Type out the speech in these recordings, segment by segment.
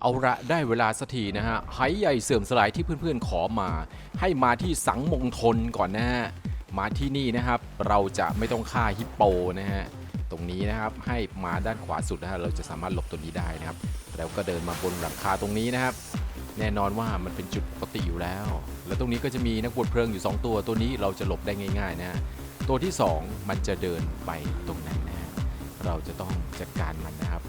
เอาละได้เวลาสักทีนะฮะไหใหญ่เสื่อมสลายที่เพื่อนๆขอมา ให้มาที่สังมงทนก่อนนะฮะมาที่นี่นะครับ เราจะไม่ต้องฆ่าฮิปโปนะฮะตรงนี้นะครับให้มาด้านขวาสุดนะฮะเราจะสามารถหลบตัวนี้ได้นะครับ แล้วก็เดินมาบนหลังคาตรงนี้นะครับ แน่นอนว่ามันเป็นจุดปกติอยู่แล้ว แล้วตรงนี้ก็จะมีนักบวชเพลิงอยู่ 2 ตัวตัวนี้เราจะหลบได้ง่ายๆนะฮะตัวที่ 2 มันจะเดินไปตรงนั้นนะฮะเราจะต้องจัดการมันนะครับ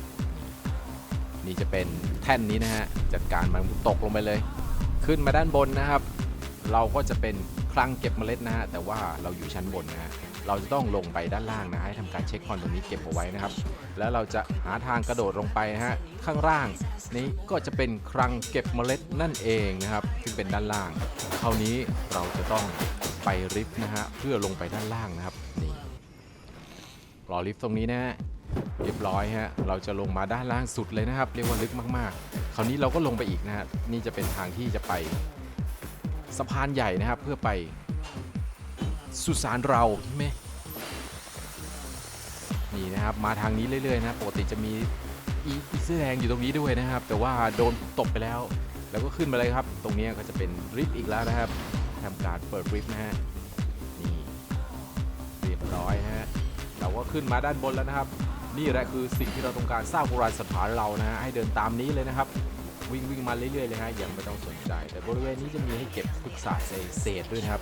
นี่จะเป็นแท่นนี้นะฮะ จัดการมันตกลงไปเลย ขึ้นมาด้านบนนะครับ เราก็จะเป็นคลังเก็บเมล็ดนะฮะ แต่ว่าเราอยู่ชั้นบนนะฮะ เราจะต้องลงไปด้านล่างนะให้ทำการเช็คพอยตรงนี้เก็บเอาไว้นะครับ แล้วเราจะหาทางกระโดดลงไปนะฮะ ข้างล่าง นี้ก็จะเป็นคลังเก็บเมล็ดนั่นเองนะครับ ซึ่งเป็นด้านล่าง คราวนี้เราจะต้องไปลิฟต์นะฮะ เพื่อลงไปด้านล่างนะครับ นี่รอลิฟต์ตรงนี้นะฮะ เรียบร้อยฮะ เราจะลงมาด้านล่างสุดเลยนะครับ เรียกว่าลึกมากๆ คราวนี้เราก็ลงไปอีกนะฮะ นี่จะเป็นทางที่จะไปสะพานใหญ่นะครับ เพื่อไปสุสานเราใช่ไหมนี่นะครับ มาทางนี้เรื่อยๆนะ ปกติจะมีอีเสื้อแดงอยู่ตรงนี้ด้วยนะครับ แต่ว่าโดนตบไปแล้ว แล้วก็ขึ้นมาเลยครับ ตรงนี้ก็จะเป็นริฟอีกแล้วนะครับทำการเปิดริฟนะฮะ นี่เรียบร้อยฮะ เราก็ขึ้นมาด้านบนแล้วนะครับ นี่แหละคือสิ่งที่เราต้องการสร้างโบราณสถานเรานะฮะให้เดินตามนี้เลยนะครับ วิ่งวิ่งมาเรื่อยๆเลยฮะอยังไม่ต้องสนใจ แต่บริเวณนี้จะมีให้เก็บพฤกษาเศษด้วยนะครับ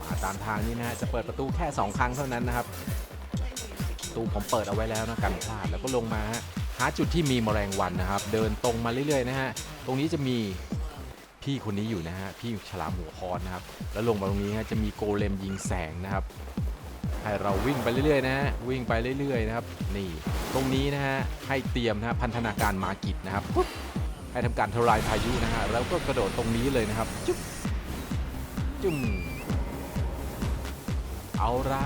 มาตามทางนี้นะฮะจะเปิดประตูแค่สองครั้งเท่านั้นนะครับประตูผมเปิดเอาไว้แล้วนะกันพลาดแล้วก็ลงมาฮะหาจุดที่มีแมลงวันนะครับ เดินตรงมาเรื่อยๆนะฮะตรงนี้จะมีพี่คนนี้อยู่นะฮะพี่ฉลามหัวคอนนะครับ แล้วลงมาตรงนี้ฮะจะมีโกเลมยิงแสงนะครับ ให้เราวิ่งไปเรื่อยๆนะฮะวิ่งไปเรื่อยๆนะครับนี่ตรงนี้นะฮะให้เตรียมนะฮะพันธนาการมากิจนะครับปุ๊บให้ทำการทลายพายุนะฮะแล้วก็กระโดดตรงนี้เลยนะครับจุ๊บจุ่มเอาละ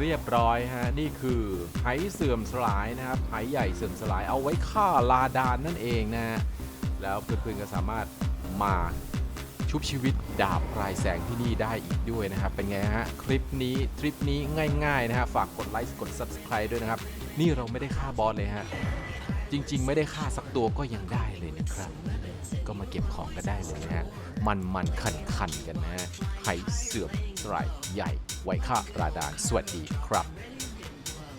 เรียบร้อยฮะนี่คือไหเสื่อมสลายนะครับไหใหญ่เสื่อมสลายเอาไว้ฆ่าลาดานนั่นเองนะฮะแล้วเพื่อนๆก็สามารถมา ชุบชีวิตดาบปลายแสงที่นี่ได้อีกด้วยนะครับ เป็นไงฮะคลิปนี้ทริปนี้ง่ายๆนะฮะฝากกดไลค์กด Subscribe ด้วยนะครับ นี่เราไม่ได้ฆ่าบอสเลยฮะจริง ๆ ไม่ได้ฆ่าสักตัวก็ยังได้เลยนะครับ ก็มาเก็บของกันได้เลยนะฮะมันมันขันขันกันนะฮะไหเสื่อมสลายใหญ่ไว้ค่าราดานสวัสดีครับ